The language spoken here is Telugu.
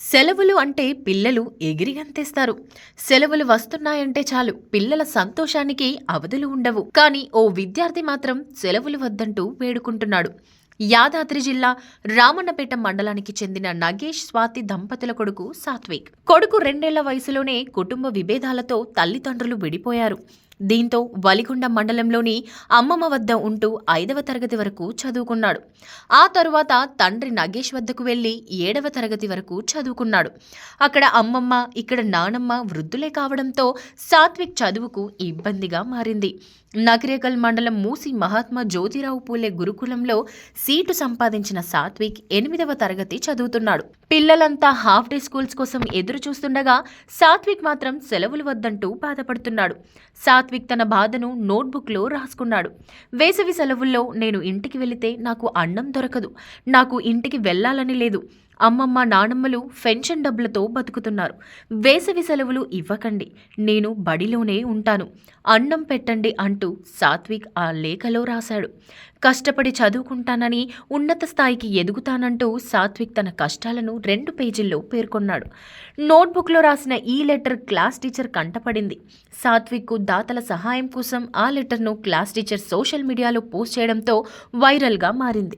సెలవులు అంటే పిల్లలు ఎగిరి అంతేస్తారు. సెలవులు వస్తున్నాయంటే చాలు పిల్లల సంతోషానికి అవధులు ఉండవు. కానీ ఓ విద్యార్థి మాత్రం సెలవులు వద్దంటూ వేడుకుంటున్నాడు. యాదాద్రి జిల్లా రామన్నపేట మండలానికి చెందిన నగేష్ స్వాతి దంపతుల కొడుకు సాత్విక్. కొడుకు రెండేళ్ళ వయసులోనే కుటుంబ విభేదాలతో తల్లిదండ్రులు విడిపోయారు. దీంతో వలిగొండ మండలంలోని అమ్మమ్మ వద్ద ఉంటూ ఐదవ తరగతి వరకు చదువుకున్నాడు. ఆ తరువాత తండ్రి నగేష్ వద్దకు వెళ్ళి ఏడవ తరగతి వరకు చదువుకున్నాడు. అక్కడ అమ్మమ్మ ఇక్కడ నానమ్మ వృద్ధులే కావడంతో సాత్విక్ చదువుకు ఇబ్బందిగా మారింది. నగరేకల్ మండలం మూసి మహాత్మా జ్యోతిరావు పూలే గురుకులంలో సీటు సంపాదించిన సాత్విక్ ఎనిమిదవ తరగతి చదువుతున్నాడు. పిల్లలంతా హాఫ్ డే స్కూల్స్ కోసం ఎదురు చూస్తుండగా సాత్విక్ మాత్రం సెలవులు వద్దంటూ బాధపడుతున్నాడు. సాత్విక్ తన బాధను నోట్బుక్లో రాసుకున్నాడు. వేసవి సెలవుల్లో నేను ఇంటికి వెళితే నాకు అన్నం దొరకదు. నాకు ఇంటికి వెళ్ళాలని లేదు. అమ్మమ్మ నానమ్మలు పెన్షన్ డబ్బులతో బతుకుతున్నారు. వేసవి సెలవులు ఇవ్వకండి. నేను బడిలోనే ఉంటాను. అన్నం పెట్టండి అంటూ సాత్విక్ ఆ లేఖలో రాశాడు. కష్టపడి చదువుకుంటానని ఉన్నత స్థాయికి ఎదుగుతానంటూ సాత్విక్ తన కష్టాలను రెండు పేజీల్లో పేర్కొన్నాడు. నోట్బుక్లో రాసిన ఈ లెటర్ క్లాస్ టీచర్ కంటపడింది. సాత్విక్కు దాతల సహాయం కోసం ఆ లెటర్ను క్లాస్ టీచర్ సోషల్ మీడియాలో పోస్ట్ చేయడంతో వైరల్గా మారింది.